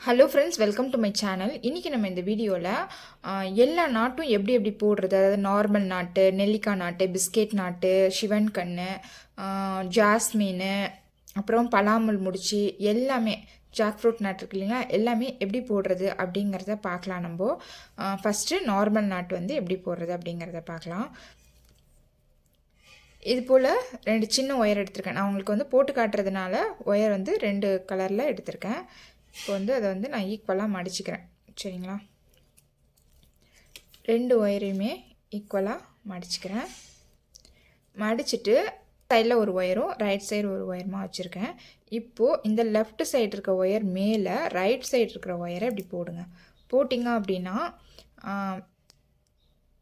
Hello friends welcome to my channel இன்றைக்கி நம்ம இந்த வீடியோவில் எல்லா நாட்டும் எப்படி எப்படி போடுறது? அதாவது நார்மல் நாட்டு நெல்லிக்காய் நாட்டு பிஸ்கெட் நாட்டு சிவன் கன்று ஜாஸ்மின் அப்புறம் பலாமல் முடிச்சு எல்லாமே ஜாக் ஃப்ரூட் நாட் இருக்கு இல்லைங்களா? எல்லாமே எப்படி போடுறது அப்படிங்கிறத பார்க்கலாம் நம்ம. ஃபஸ்ட்டு நார்மல் நாட்டு வந்து எப்படி போடுறது அப்படிங்கிறத பார்க்கலாம். இது போல் ரெண்டு சின்ன ஒயர் எடுத்திருக்கேன். நான் உங்களுக்கு வந்து போட்டு காட்டுறதுனால ஒயர் வந்து ரெண்டு கலரில் எடுத்திருக்கேன். இப்போ வந்து அதை வந்து நான் ஈக்குவலாக மடிச்சுக்கிறேன். சரிங்களா? ரெண்டு ஒயரையுமே ஈக்குவலாக மடிச்சுக்கிறேன். மடிச்சுட்டு சைடில் ஒரு ஒயரும் ரைட் சைடு ஒரு ஒயருமாக வச்சுருக்கேன். இப்போது இந்த லெஃப்ட் சைடு இருக்க ஒயர் மேலே ரைட் சைடு இருக்கிற ஒயரை இப்படி போடுங்க. போட்டிங்க அப்படின்னா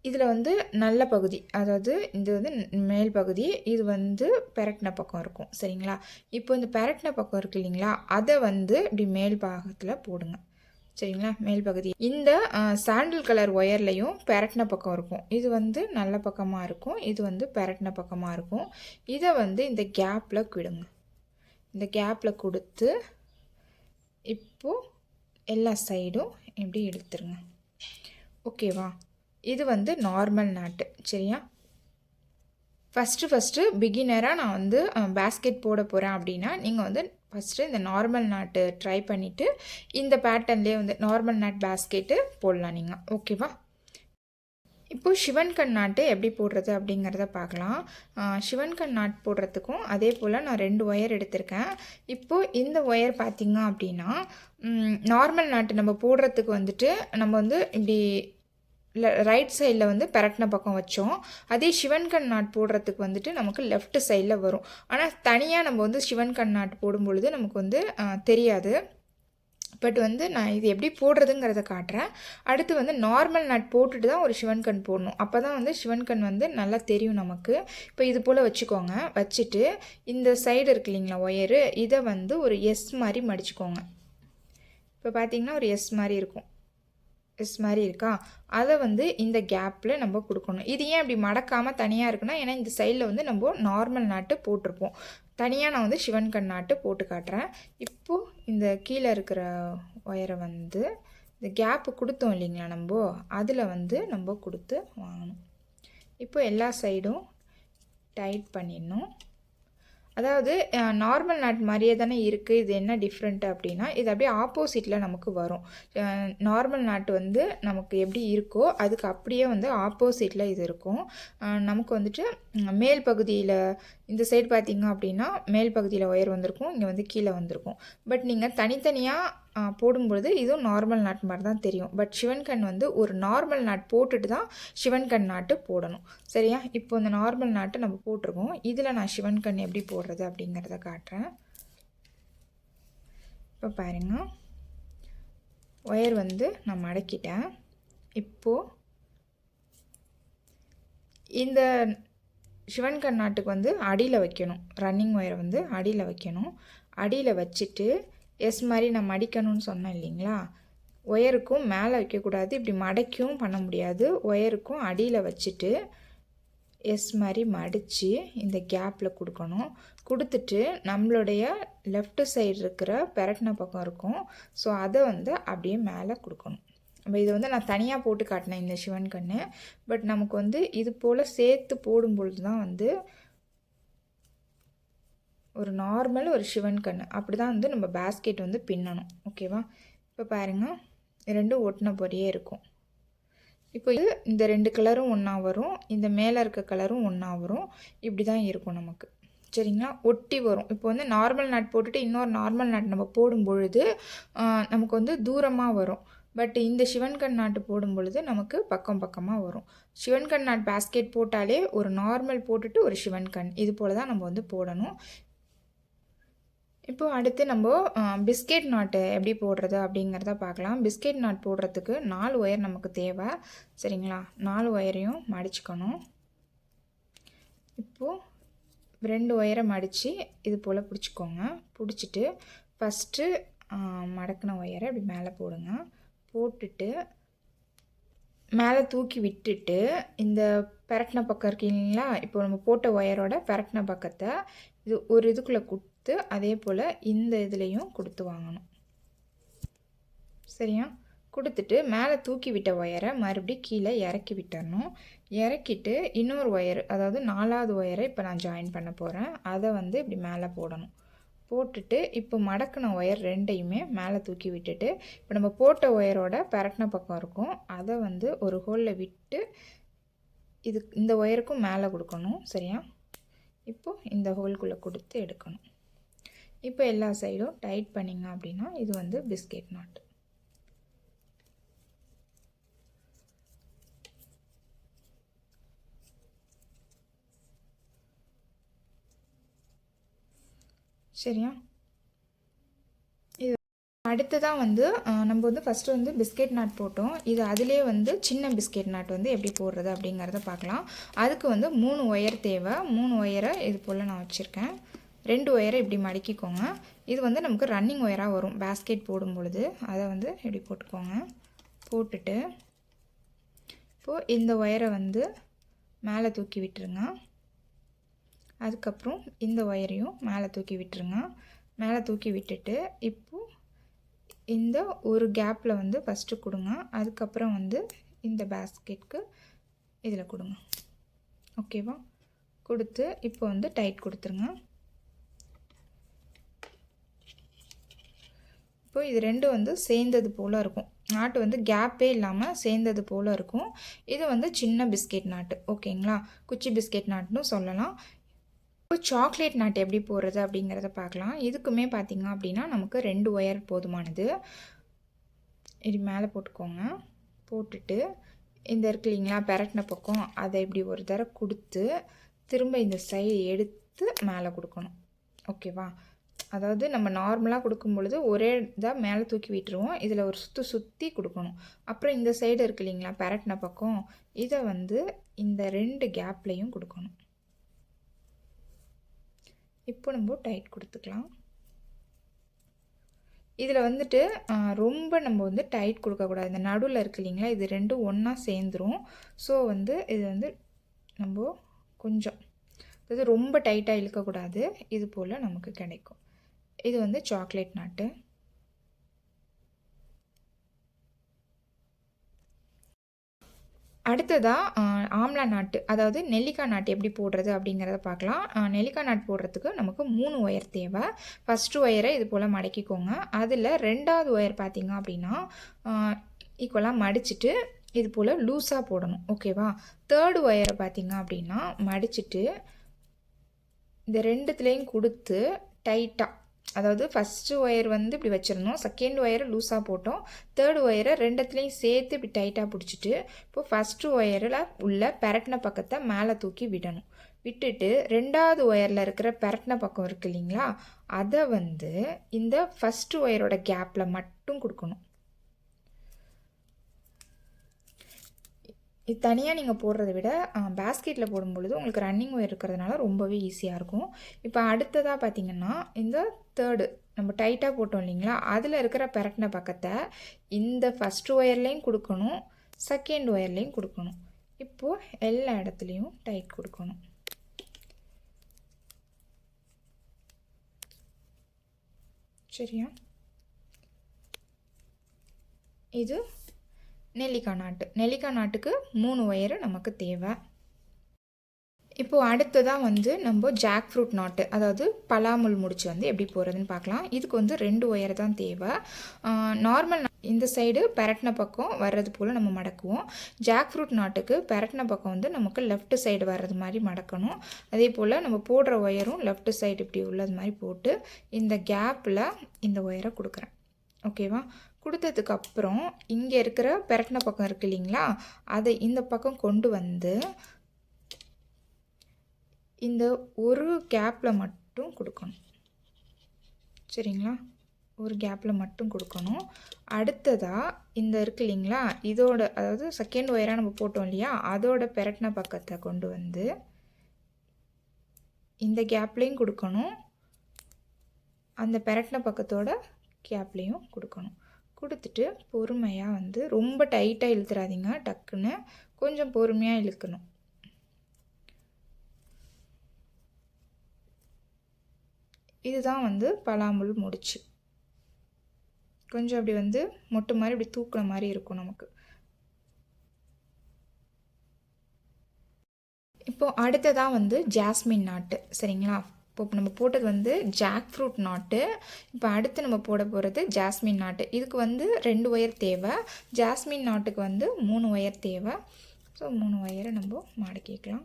இதில் வந்து நல்ல பகுதி. அதாவது இது வந்து மேல் பகுதி. இது வந்து பெரட்டின பக்கம் இருக்கும். சரிங்களா? இப்போ இந்த பெரட்டின பக்கம் இருக்கு இல்லைங்களா? அதை வந்து இப்படி மேல் பாகத்தில் போடுங்க. சரிங்களா? மேல் பகுதி. இந்த சாண்டில் கலர் ஒயர்லையும் பெரட்டின பக்கம் இருக்கும். இது வந்து நல்ல பக்கமாக இருக்கும். இது வந்து பெரட்டின பக்கமாக இருக்கும். இதை வந்து இந்த கேப்பில் விடுங்க இந்த கேப்பில் கொடுத்து இப்போது எல்லா சைடும் இப்படி எடுத்துருங்க. ஓகேவா? இது வந்து நார்மல் நாட்டு சரியா? ஃபஸ்ட்டு ஃபஸ்ட்டு பிகினராக நான் வந்து பேஸ்கெட் போட போகிறேன் அப்படின்னா நீங்கள் வந்து ஃபஸ்ட்டு இந்த நார்மல் நாட்டு ட்ரை பண்ணிவிட்டு இந்த பேட்டர்ன்லேயே வந்து நார்மல் நாட் பேஸ்கெட்டு போடலாம் நீங்கள் ஓகேவா இப்போது சிவன் நாட்டு எப்படி போடுறது அப்படிங்கிறத பார்க்கலாம். சிவன் நாட் போடுறதுக்கும் அதே போல் நான் ரெண்டு ஒயர் எடுத்திருக்கேன். இப்போது இந்த ஒயர் பார்த்திங்க அப்படின்னா நார்மல் நாட்டு நம்ம போடுறதுக்கு வந்துட்டு நம்ம வந்து இப்படி ரைட் சைடில் வந்து பெரட்டின பக்கம் வச்சோம். அதே சிவன் கண் நாட் போடுறதுக்கு வந்துட்டு நமக்கு லெஃப்ட் சைடில் வரும். ஆனால் தனியாக நம்ம வந்து சிவன் கண் நாட் போடும் பொழுது நமக்கு வந்து தெரியாது. பட் வந்து நான் இது எப்படி போடுறதுங்கிறத காட்டுறேன். அடுத்து வந்து நார்மல் நாட் போட்டுட்டு தான் ஒரு சிவன் கண் போடணும். அப்போ தான் வந்து சிவன் கண் வந்து நல்லா தெரியும் நமக்கு. இப்போ இது போல் வச்சுக்கோங்க. வச்சுட்டு இந்த சைடு இருக்கு இல்லைங்களா ஒயரு இதை வந்து ஒரு எஸ் மாதிரி மடிச்சுக்கோங்க. இப்போ பார்த்தீங்கன்னா ஒரு எஸ் மாதிரி இருக்கும். எஸ் மாதிரி இருக்கா? அதை வந்து இந்த கேப்பில் நம்ம கொடுக்கணும். இது ஏன் இப்படி மடக்காமல் தனியாக இருக்குன்னா ஏன்னா இந்த சைடில் வந்து நம்ம நார்மல் நாட்டு போட்டிருப்போம். தனியாக நான் வந்து சிவன் கண் நாட்டு போட்டு காட்டுறேன். இப்போது இந்த கீழே இருக்கிற ஒயரை வந்து இந்த கேப்பு கொடுத்தோம் இல்லைங்களா நம்ம? அதில் வந்து நம்ம கொடுத்து வாங்கணும். இப்போ எல்லா சைடும் டைட் பண்ணிடணும். அதாவது நார்மல் நட் மாதிரியே தானே இருக்குது இது என்ன டிஃப்ரெண்ட்டு அப்படின்னா இது அப்படியே ஆப்போசிட்டில் நமக்கு வரும். நார்மல் நட் வந்து நமக்கு எப்படி இருக்கோ அதுக்கு அப்படியே வந்து ஆப்போசிட்டில் இது இருக்கும். நமக்கு வந்துட்டு மேல் பகுதியில் இந்த சைடு பார்த்திங்க அப்படின்னா மேல் பகுதியில் ஒயர் வந்திருக்கும் இங்கே வந்து கீழே வந்திருக்கும். பட் நீங்கள் தனித்தனியாக போடும்பொழுது இதுவும் நார்மல் நாட் மாதிரி தான் தெரியும். பட் சிவன் கண் வந்து ஒரு நார்மல் நாட் போட்டுட்டு தான் சிவன் கண் நாட்டு போடணும். சரியா? இப்போ இந்த நார்மல் நாட்டு நம்ம போட்டிருக்கோம். இதில் நான் சிவன் கண் எப்படி போடுறது அப்படிங்கிறத காட்டுறேன். இப்போ பாருங்க. ஒயர் வந்து நான் மடக்கிட்டேன். இப்போது இந்த சிவன் கர்நாட்டுக்கு வந்து அடியில் வைக்கணும். ரன்னிங் ஒயரை வந்து அடியில் வைக்கணும். அடியில் வச்சுட்டு எஸ் மாதிரி நான் மடிக்கணும்னு சொன்னேன் இல்லைங்களா? ஒயருக்கும் மேலே வைக்கக்கூடாது. இப்படி மடக்கியும் பண்ண முடியாது. ஒயருக்கும் அடியில் வச்சுட்டு எஸ் மாதிரி மடித்து இந்த கேப்பில் கொடுக்கணும். கொடுத்துட்டு நம்மளுடைய லெஃப்ட் சைடு இருக்கிற பெரட்டின பக்கம் இருக்கும். ஸோ அதை வந்து அப்படியே மேலே கொடுக்கணும். நம்ம இதை வந்து நான் தனியாக போட்டு காட்டினேன் இந்த சிவன் கண்ணு. பட் நமக்கு வந்து இது போல் சேர்த்து போடும் பொழுது தான் வந்து ஒரு நார்மல் ஒரு சிவன் கண் அப்படி தான் வந்து நம்ம பேஸ்கெட் வந்து பின்னணும். ஓகேவா இப்போ பாருங்கள் ரெண்டும் ஒட்டின பொறியே இருக்கும். இப்போ இது இந்த ரெண்டு கலரும் ஒன்றா வரும். இந்த மேலே இருக்க கலரும் ஒன்றா வரும். இப்படி தான் இருக்கும் நமக்கு. சரிங்களா? ஒட்டி வரும். இப்போ வந்து நார்மல் நாட் போட்டுட்டு இன்னொரு நார்மல் நாட் நம்ம போடும் பொழுது நமக்கு வந்து தூரமாக வரும். பட் இந்த சிவன்கண் நாட்டு போடும் பொழுது நமக்கு பக்கம் பக்கமாக வரும். சிவன்கண் நாட் பேஸ்கெட் போட்டாலே ஒரு நார்மல் போட்டுட்டு ஒரு சிவன்கண் இது போல் தான் நம்ம வந்து போடணும். இப்போது அடுத்து நம்ம பிஸ்கெட் நாட்டு எப்படி போடுறது அப்படிங்கிறத பார்க்கலாம். பிஸ்கெட் நாட் போடுறதுக்கு நாலு ஒயர் நமக்கு தேவை. சரிங்களா? நாலு ஒயரையும் மடிச்சுக்கணும். இப்போது ரெண்டு ஒயரை மடித்து இது போல் பிடிச்சிக்கோங்க. பிடிச்சிட்டு ஃபஸ்ட்டு மடக்கின ஒயரை இப்படி மேலே போடுங்க. போட்டுட்டு மேலே தூக்கி விட்டுட்டு இந்த பெரட்டின பக்கம் இருக்கு இல்லைங்களா? இப்போ நம்ம போட்ட ஒயரோட பெரட்டின பக்கத்தை இது ஒரு இதுக்குள்ளே கொடுத்து அதே போல் இந்த இதுலேயும் கொடுத்து வாங்கணும். சரியா? கொடுத்துட்டு மேலே தூக்கி விட்ட ஒயரை மறுபடியும் கீழே இறக்கி விட்டுறணும். இறக்கிட்டு இன்னொரு ஒயர் அதாவது நாலாவது ஒயரை இப்போ நான் ஜாயின் பண்ண போகிறேன் அதை வந்து இப்படி மேலே போடணும். போட்டுட்டு இப்போ மடக்கின ஒயர் ரெண்டையுமே மேலே தூக்கி விட்டுட்டு இப்போ நம்ம போட்ட ஒயரோட பரட்டின பக்கம் இருக்கும். அதை வந்து ஒரு ஹோலில் விட்டு இது இந்த ஒயருக்கும் மேலே கொடுக்கணும். சரியா? இப்போது இந்த ஹோல்குள்ளே கொடுத்து எடுக்கணும். இப்போ எல்லா சைடும் டைட் பண்ணிங்க அப்படின்னா இது வந்து பிஸ்கெட் நாட் சரியா? இது அடுத்ததாக வந்து நம்ம வந்து ஃபஸ்ட்டு வந்து பிஸ்கெட் நாட் போட்டோம். இது அதிலே வந்து சின்ன பிஸ்கெட் நாட் வந்து எப்படி போடுறது அப்படிங்கிறத பார்க்கலாம். அதுக்கு வந்து மூணு ஒயர் தேவை. மூணு ஒயரை இது போல் நான் வச்சுருக்கேன். ரெண்டு ஒயரை இப்படி மடக்கிக்கோங்க. இது வந்து நமக்கு ரன்னிங் ஒயராக வரும். பேஸ்கெட் போடும் பொழுது அதை வந்து இப்படி போட்டுக்கோங்க. போட்டுட்டு இப்போது இந்த ஒயரை வந்து மேலே தூக்கி விட்டுருங்க. அதுக்கப்புறம் இந்த ஒயரையும் மேலே தூக்கி விட்டுருங்க. மேலே தூக்கி விட்டுட்டு இப்போது இந்த ஒரு கேப்பில் வந்து ஃபஸ்ட்டு கொடுங்க. அதுக்கப்புறம் வந்து இந்த பேஸ்கெட்க்கு இதில் கொடுங்க. ஓகேவா கொடுத்து இப்போ வந்து டைட் கொடுத்துருங்க. இப்போ இது ரெண்டும் வந்து சேர்ந்தது போல் இருக்கும். நாட்டு வந்து கேப்பே இல்லாமல் சேர்ந்தது போல் இருக்கும். இது வந்து சின்ன பிஸ்கெட் நாட்டு. ஓகேங்களா? குச்சி பிஸ்கெட் நாட்டுன்னு சொல்லலாம். இப்போ சாக்லேட் நாட்டு எப்படி போடுறது அப்படிங்கிறத பார்க்கலாம். இதுக்குமே பார்த்திங்க அப்படின்னா நமக்கு ரெண்டு ஒயர் போதுமானது. இது மேலே போட்டுக்கோங்க. போட்டுட்டு இந்த இருக்கு இல்லைங்களா பெரட்டின பக்கம் அதை இப்படி ஒரு தடவை கொடுத்து திரும்ப இந்த சைடு எடுத்து மேலே கொடுக்கணும். ஓகேவா? அதாவது நம்ம நார்மலாக கொடுக்கும் பொழுது ஒரே இதாக மேலே தூக்கி விட்டுருவோம். இதில் ஒரு சுற்று சுற்றி கொடுக்கணும். அப்புறம் இந்த சைடு இருக்கு இல்லைங்களா பரட்டின பக்கம் இதை வந்து இந்த ரெண்டு கேப்லேயும் கொடுக்கணும். இப்போ நம்ம டைட் கொடுத்துக்கலாம். இதில் வந்துட்டு ரொம்ப நம்ம வந்து டைட் கொடுக்கக்கூடாது. இந்த நடுவில் இருக்கு இல்லைங்களா இது ரெண்டும் ஒன்றா சேர்ந்துரும். ஸோ வந்து இது வந்து நம்ம கொஞ்சம் அதாவது ரொம்ப டைட்டாக இழுக்கக்கூடாது. இது போல் நமக்கு கிடைக்கும். இது வந்து சாக்லேட் நாட்டு. அடுத்ததாக ஆம்லா நாட்டு. அதாவது நெல்லிக்காய் நாட்டு எப்படி போடுறது அப்படிங்கிறத பார்க்கலாம். நெல்லிக்காய் நாட்டு போடுறதுக்கு நமக்கு மூணு ஒயர் தேவை. ஃபஸ்ட்டு ஒயரை இது போல் மடக்கிக்கோங்க. அதில் ரெண்டாவது ஒயர் பார்த்திங்க அப்படின்னா ஈக்குவலாக மடிச்சுட்டு இது போல் லூஸாக போடணும். ஓகேவா தேர்டு ஒயரை பார்த்திங்க அப்படின்னா மடிச்சுட்டு இந்த ரெண்டுத்துலேயும் கொடுத்து டைட்டாக அதாவது ஃபஸ்ட்டு ஒயர் வந்து இப்படி வச்சுருந்தோம் செகண்ட் ஒயரை லூஸாக போட்டோம். தேர்ட் ஒயரை ரெண்டத்துலேயும் சேர்த்து இப்படி டைட்டாக பிடிச்சிட்டு இப்போ ஃபஸ்ட்டு ஒயரில் உள்ள பெரட்டின பக்கத்தை மேலே தூக்கி விடணும். விட்டுட்டு ரெண்டாவது ஒயரில் இருக்கிற பெரட்டின பக்கம் இருக்கு இல்லைங்களா? அதை வந்து இந்த ஃபஸ்ட்டு ஒயரோட கேப்பில் மட்டும் கொடுக்கணும். இது தனியாக நீங்கள் போடுறத விட பேஸ்கெட்டில் போடும்பொழுது உங்களுக்கு ரன்னிங் ஒயர் இருக்கிறதுனால ரொம்பவே ஈஸியாக இருக்கும். இப்போ அடுத்ததாக பார்த்திங்கன்னா இந்த தேர்டு நம்ம டைட்டாக போட்டோம் இல்லைங்களா? அதில் இருக்கிற பெரட்டின பக்கத்தை இந்த ஃபஸ்ட் ஒயர்லேயும் கொடுக்கணும் செகண்ட் ஒயர்லேயும் கொடுக்கணும். இப்போது எல்லா இடத்துலையும் டைட் கொடுக்கணும். சரியா? இது நெல்லிக்காய் நாட்டு. நெல்லிக்காய் நாட்டுக்கு மூணு ஒயரு நமக்கு தேவை. இப்போது அடுத்ததாக வந்து நம்ம ஜாக் ஃப்ரூட் நாட்டு அதாவது பலாமுல் முடிச்சு வந்து எப்படி போகிறதுன்னு பார்க்கலாம். இதுக்கு வந்து ரெண்டு ஒயர் தான் தேவை. நார்மல் இந்த சைடு பெரட்டின பக்கம் வர்றது போல் நம்ம மடக்குவோம். ஜாக் ஃப்ரூட் நாட்டுக்கு பெரட்டின பக்கம் வந்து நமக்கு லெஃப்ட் சைடு வர்றது மாதிரி மடக்கணும். அதே போல் நம்ம போடுற ஒயரும் லெஃப்ட் சைடு இப்படி உள்ளது மாதிரி போட்டு இந்த கேப்பில் இந்த ஒயரை கொடுக்குறேன். ஓகேவா கொடுத்ததுக்கப்புறம் இங்கே இருக்கிற பெரட்டின பக்கம் இருக்குது இல்லைங்களா? அதை இந்த பக்கம் கொண்டு வந்து இந்த ஒரு கேப்பில் மட்டும் கொடுக்கணும். சரிங்களா? ஒரு கேப்பில் மட்டும் கொடுக்கணும். அடுத்ததாக இந்த இருக்கு இல்லைங்களா? இதோட அதாவது செகண்ட் ஒயராக நம்ம போட்டோம் இல்லையா? அதோட பெரட்டின பக்கத்தை கொண்டு வந்து இந்த கேப்லேயும் கொடுக்கணும். அந்த பெரட்டின பக்கத்தோட கேப்லேயும் கொடுக்கணும். கொடுத்துட்டு பொறுமையாக வந்து ரொம்ப டைட்டாக இழுத்துறாதீங்க. டக்குன்னு கொஞ்சம் பொறுமையாக இழுக்கணும். இதுதான் வந்து பலாமுள் முடிச்சு. கொஞ்சம் அப்படி வந்து மொட்டு மாதிரி இப்படி தூக்குன மாதிரி இருக்கும் நமக்கு. இப்போது அடுத்ததாக வந்து ஜாஸ்மின் நாட்டு. சரிங்களா? இப்போ நம்ம போட்டது வந்து ஜாக் ஃப்ரூட் நாட்டு இப்போ அடுத்து நம்ம போட போகிறது ஜாஸ்மின் நாட்டு. இதுக்கு வந்து ரெண்டு ஒயர் தேவை. ஜாஸ்மின் நாட்டுக்கு வந்து மூணு ஒயர் தேவை. ஸோ மூணு ஒயரை நம்ம மடக்கிக்கலாம்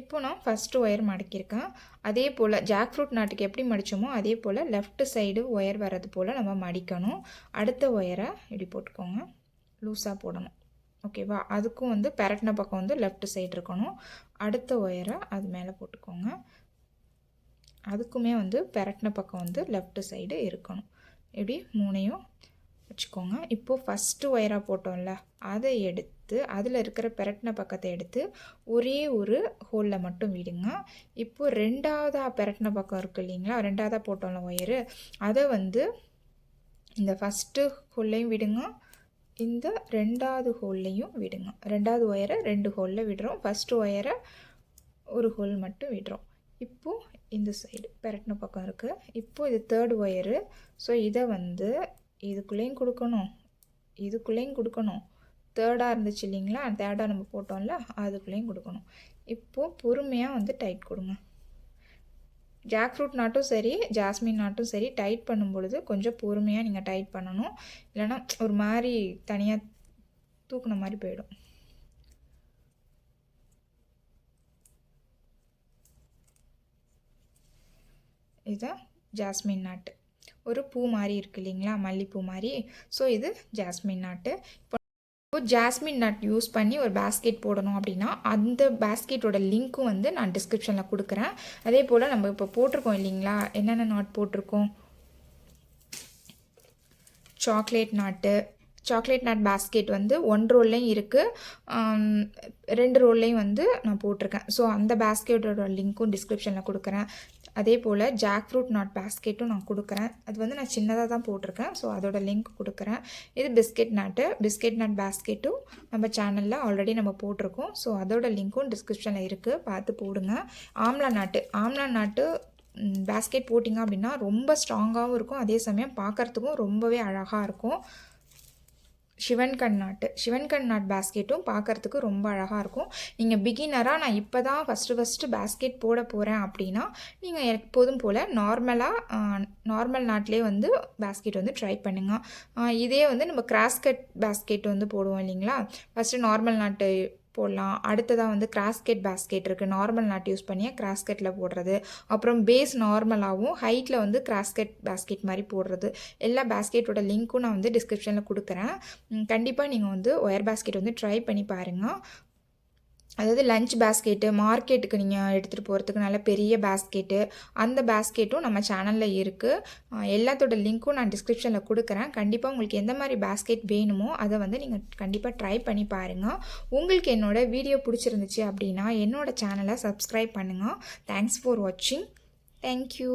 இப்போ நான் ஃபஸ்ட்டு ஒயர் மடக்கியிருக்கேன். அதே போல் ஜாக் ஃப்ரூட் நாட்டுக்கு எப்படி மடித்தோமோ அதே போல் லெஃப்ட் சைடு ஒயர் வர்றது போல் நம்ம மடிக்கணும். அடுத்த ஒயரை இப்படி போட்டுக்கோங்க. லூஸாக போடணும். ஓகேவா? அதுக்கும் வந்து பெரட்டின பக்கம் வந்து லெஃப்ட் சைடு இருக்கணும். அடுத்த ஒயரை அது மேலே போட்டுக்கோங்க. அதுக்குமே வந்து பெரட்டின பக்கம் வந்து லெஃப்ட் சைடு இருக்கணும். இப்படி மூணையும் வச்சுக்கோங்க. இப்போது ஃபஸ்ட்டு ஒயராக போட்டோம்ல அதை எடுத்து அதில் இருக்கிற பெரட்டின பக்கத்தை எடுத்து ஒரே ஒரு ஹோலில் மட்டும் விடுங்க. இப்போது ரெண்டாவதாக பெரட்டின பக்கம் இருக்குது இல்லைங்களா? ரெண்டாவதாக போட்டோம்ல ஒயரு அதை வந்து இந்த ஃபஸ்ட்டு ஹோல்லையும் விடுங்க. இந்த ரெண்டாவது ஹோல்லையும் விடுங்க. ரெண்டாவது ஒயரை ரெண்டு ஹோலில் விடுறோம். ஃபஸ்ட்டு ஒயரை ஒரு ஹோல் மட்டும் விடுறோம். இப்போது இந்த சைடு பெரட்டின பக்கம் இருக்குது இப்போது இது தேர்ட் ஒயரு. ஸோ இதை வந்து இதுக்குள்ளேயும் கொடுக்கணும். இதுக்குள்ளேயும் கொடுக்கணும். தேர்டாக இருந்துச்சு இல்லைங்களா? தேர்டாக நம்ம போட்டோம்ல அதுக்குள்ளேயும் கொடுக்கணும். இப்போது பொறுமையாக வந்து டைட் கொடுங்க. ஜாக் ஃப்ரூட் நாட்டும் சரி ஜாஸ்மின் நாட்டும் சரி டைட் பண்ணும் பொழுது கொஞ்சம் பொறுமையாக நீங்கள் டைட் பண்ணணும். இல்லைன்னா ஒரு மாதிரி தனியாக தூக்குன மாதிரி போயிடும். இதுதான் ஜாஸ்மின் நாட்டு. ஒரு பூ மாதிரி இருக்கு இல்லைங்களா? மல்லிப்பூ மாதிரி. ஸோ இது ஜாஸ்மின் நாட்டு. இப்போ இப்போ ஜாஸ்மின் நட் யூஸ் பண்ணி ஒரு பேஸ்கெட் போடணும் அப்படின்னா அந்த பேஸ்கெட்டோட லிங்க்கும் வந்து நான் டிஸ்கிரிப்ஷனில் கொடுக்குறேன். அதே போல் நம்ம இப்போ போட்டிருக்கோம் இல்லைங்களா? என்னென்ன நாட் போட்டிருக்கோம்? Chocolate knot chocolate knot basket வந்து ஒன் ரோல்லையும் இருக்குது ரெண்டு ரோல்லையும் வந்து நான் போட்டிருக்கேன். ஸோ அந்த பேஸ்கெட்டோட லிங்க்கும் டிஸ்கிரிப்ஷனில் கொடுக்குறேன். அதே போல் ஜாக் ஃப்ரூட் நாட் பேஸ்கெட்டும் நான் கொடுக்குறேன். அது வந்து நான் சின்னதாக தான் போட்டிருக்கேன். ஸோ அதோட லிங்க் கொடுக்குறேன். இது பிஸ்கெட் நாட்டு பிஸ்கெட் நாட் பேஸ்கெட்டும் நம்ம சேனலில் ஆல்ரெடி நம்ம போட்டிருக்கோம். ஸோ அதோட லிங்க்கும் டிஸ்கிரிப்ஷனில் இருக்குது பார்த்து போடுங்க. ஆம்லா நாட்டு ஆம்லா நாட்டு பேஸ்கெட் போட்டிங்க அப்படின்னா ரொம்ப ஸ்ட்ராங்காகவும் இருக்கும். அதே சமயம் பார்க்குறதுக்கும் ரொம்பவே அழகாக இருக்கும். சிவன் கண்ணாட்டு சிவன் கண்ணாட் பேஸ்கெட்டும் பார்க்குறதுக்கு ரொம்ப அழகாக இருக்கும். நீங்கள் பிகினராக நான் இப்போ தான் ஃபஸ்ட்டு ஃபஸ்ட்டு பேஸ்கெட் போட போகிறேன் அப்படின்னா நீங்கள் எப்போதும் போல் நார்மலாக நார்மல் நாட்டிலே வந்து பேஸ்கெட் வந்து ட்ரை பண்ணுங்கள் இதே வந்து நம்ம கிராஸ்கட் பேஸ்கெட் வந்து போடுவோம் இல்லைங்களா? ஃபஸ்ட்டு நார்மல் நாட்டு போடலாம். அடுத்ததாக வந்து கிராஸ்கெட் பேஸ்கெட் இருக்குது நார்மல் நாட் யூஸ் பண்ணியே கிராஸ்கெட்டில் போடுறது. அப்புறம் பேஸ் நார்மலாகவும் ஹைட்டில் வந்து கிராஸ்கெட் பேஸ்கெட் மாதிரி போடுறது. எல்லா பேஸ்கெட்டோட லிங்க்கும் நான் வந்து டிஸ்கிரிப்ஷனில் கொடுக்குறேன். கண்டிப்பாக நீங்கள் வந்து ஒயர் பேஸ்கெட் வந்து ட்ரை பண்ணி பாருங்கள் அதாவது லஞ்ச் பேஸ்கெட்டு மார்க்கெட்டுக்கு நீங்கள் எடுத்துகிட்டு போகிறதுக்கு நல்ல பெரிய பேஸ்கெட்டு அந்த பேஸ்கெட்டும் நம்ம சேனலில் இருக்குது எல்லாத்தோட லிங்க்கும் நான் டிஸ்கிரிப்ஷனில் கொடுக்குறேன். கண்டிப்பாக உங்களுக்கு எந்த மாதிரி பேஸ்கெட் வேணுமோ அதை வந்து நீங்கள் கண்டிப்பாக ட்ரை பண்ணி பாருங்கள் உங்களுக்கு என்னோடய வீடியோ பிடிச்சிருந்துச்சு அப்படின்னா என்னோடய சேனலை சப்ஸ்கிரைப் பண்ணுங்கள் தேங்க்ஸ் ஃபார் வாட்சிங் தேங்க்யூ